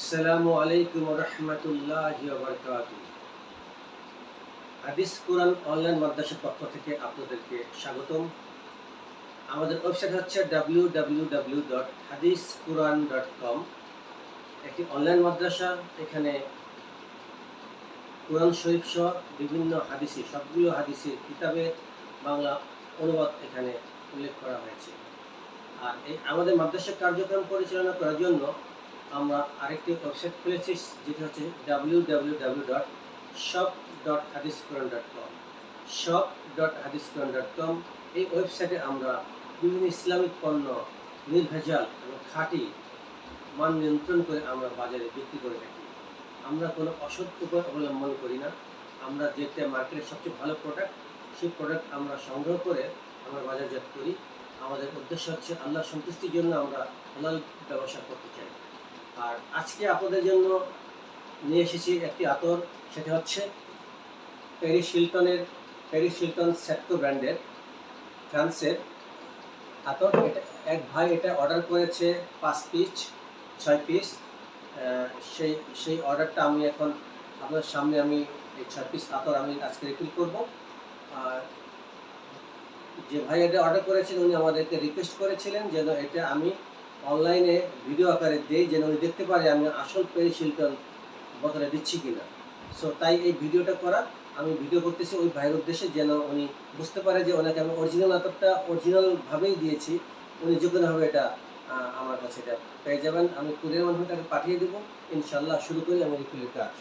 আসসালামু আলাইকুম রহমতুল্লাহ হাদিস কোরআন অনলাইন মাদ্রাসার পক্ষ থেকে আপনাদেরকে স্বাগতম। আমাদের ওয়েবসাইট হচ্ছে ডাব্লিউ ডাব্লিউ ডাব্লিউ ডট হাদিস কোরআন ডট কম একটি অনলাইন মাদ্রাসা, এখানে কোরআন শরীফ সহ বিভিন্ন হাদিসি সবগুলো হাদিসি কিতাবের বাংলা অনুবাদ এখানে উল্লেখ করা হয়েছে। আর এই আমাদের মাদ্রাসা কার্যক্রম পরিচালনা করার জন্য আমরা আরেকটি ওয়েবসাইট খুলেছি, যেটি হচ্ছে W W W dot shop dot হাদিস কোরআন ডট কম শপ ডট হাদিস কোরআন ডট কম এই ওয়েবসাইটে আমরা বিভিন্ন ইসলামিক পণ্য, নির্ভেজাল এবং খাঁটি মান নিয়ন্ত্রণ করে আমরা বাজারে বিক্রি করে থাকি। আমরা কোনো অসৎ উপায় অবলম্বন করি না। আমরা যেটা মার্কেটের সবচেয়ে ভালো প্রোডাক্ট সেই প্রোডাক্ট আমরা সংগ্রহ করে আমরা বাজারজাত করি। আমাদের উদ্দেশ্য হচ্ছে আল্লাহ সন্তুষ্টির জন্য আমরা হালাল ব্যবসা করতে চাই। আর আজকে আপনাদের জন্য নিয়ে এসেছি একটি আতর, সেটা হচ্ছে প্যারিস শিল্টনের প্যারিস শিল্টন সেটকো ব্র্যান্ডের ফ্রান্সের আতর। এটা এক ভাই এটা অর্ডার করেছে পাঁচ পিস, ছয় পিস। সেই সেই অর্ডারটা আমি এখন আপনার সামনে আমি এই ছয় পিস আতর আমি আজকে রিফিল করব। আর যে ভাই এটা অর্ডার করেছেন, উনি আমাদেরকে রিকোয়েস্ট করেছিলেন যেন এটা আমি অনলাইনে ভিডিও আকারে দেই যেন উনি দেখতে পারে আমি আসল পেরি শিল্টন বোতলে দিচ্ছি কিনা। সো তাই এই ভিডিওটা করা। আমি ভিডিও করতেছি ওই ভাইয়ের উদ্দেশ্যে যেন উনি বুঝতে পারে যে ওনাকে আমি অরিজিনাল আতরটা অরিজিনালভাবেই দিয়েছি। উনি যে কোনোভাবে এটা আমার কাছে এটা পেয়ে যাবেন। আমি কুরিয়ার মাধ্যমে তাকে পাঠিয়ে দেবো। ইনশাল্লাহ শুরু করি, আমি রিফিলের কাজ।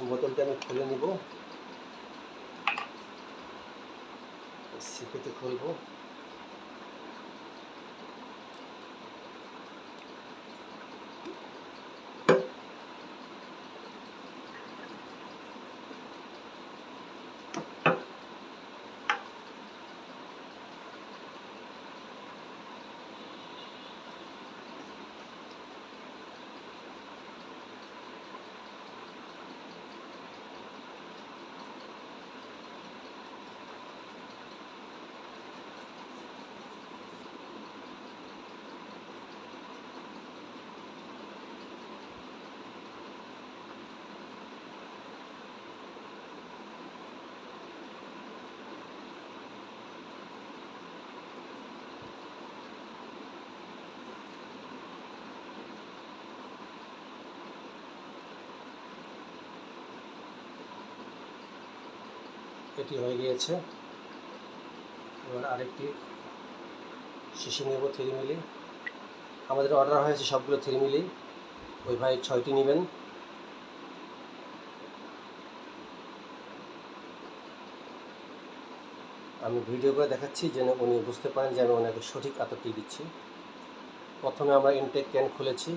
বোতলটা আমি খুলে নিব সিপিতে খুলবো এটি হয়ে গিয়েছে। এবার আরেকটি শিশি নেব থ্রি মিলি। আমাদের অর্ডার হয়েছে সবগুলো থ্রি মিলি। ওই ভাই ছয়টি নেবেন। আমি ভিডিও করে দেখাচ্ছি যেন উনি বুঝতে পারেন যে আমি ওনাকে সঠিক আতরটি দিচ্ছি। প্রথমে আমরা ইনটেক ক্যান খুলেছি।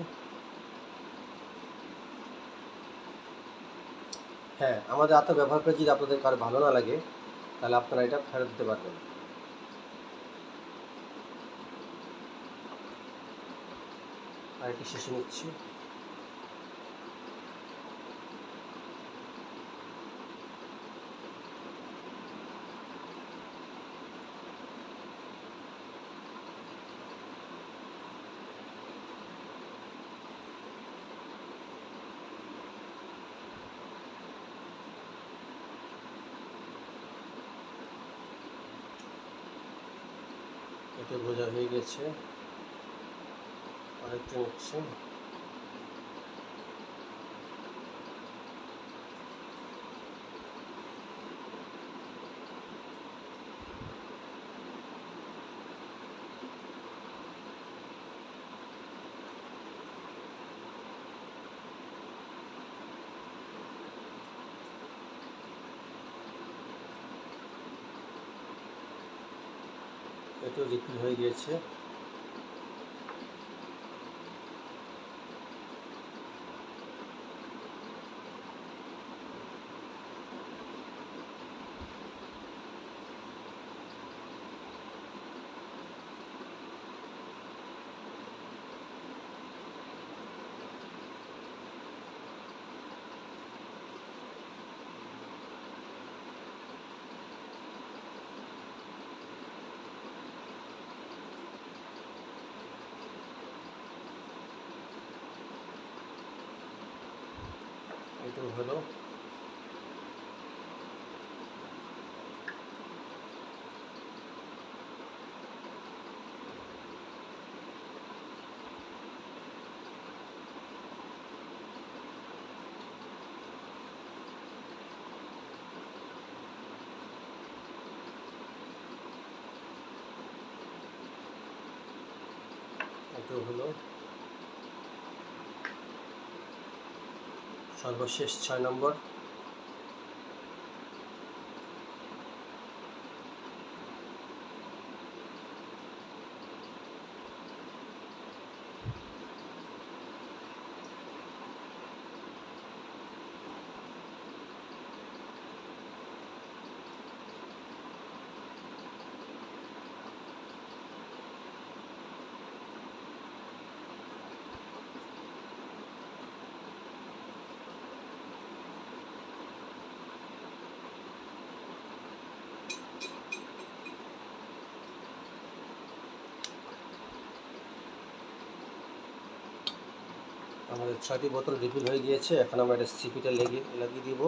হ্যাঁ আমাদের আতর ব্যবহার করে যদি আপনাদের কারও ভালো না লাগে, তাহলে আপনারা এটা ফেরত দিতে পারবেন। আর একটু শেষে নিচ্ছি। এটা বোঝা হয়ে গেছে আরেকটা নিচ্ছি এটাও রিফিল হয়ে গিয়েছে। শুরু হলো এটা হলো সর্বশেষ ছয় নম্বর। আমাদের ছয়টি বোতল রিফিল হয়ে গিয়েছে। এখন আমরা এটা সিপিটা লেগে লাগিয়ে দিব।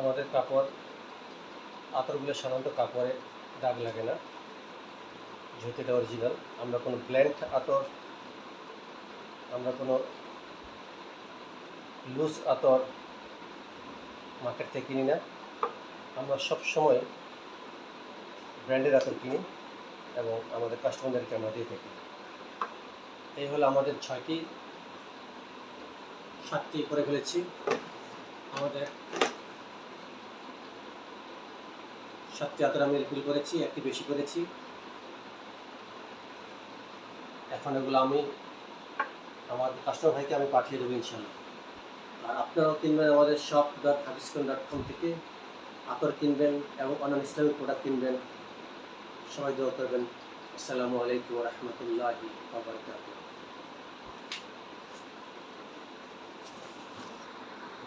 আমাদের কাপড়, আতরগুলো সাধারণত কাপড়ে দাগ লাগে না। এটা অরিজিনাল আমরা কোনো ব্ল্যান্ড আতর, আমরা কোনো লুজ আতর মার্কেট থেকে কিনি না। আমরা সব সময় ব্র্যান্ডের আতর কিনি এবং আমাদের কাস্টমারদেরকে আমরা দিয়ে থাকি। এই হলো আমাদের ছয়টি, সাতটি করে ফেলেছি। আমাদের সাতটি আতর আমি রিফিল করেছি, একটি বেশি করেছি। এখন এগুলো আমি আমার কাস্টমার ভাইকে আমি পাঠিয়ে দেবো ইনশাল্লাহ। আর আপনারাও কিনবেন আমাদের শপ ডট হাবিসকন ডট কম থেকে। আতর কিনবেন এবং অন্যান্য ইসলামিক প্রোডাক্ট কিনবেন। সবাই দোয়া করবেন। আসসালামু আলাইকুম রহমতুল্লাহি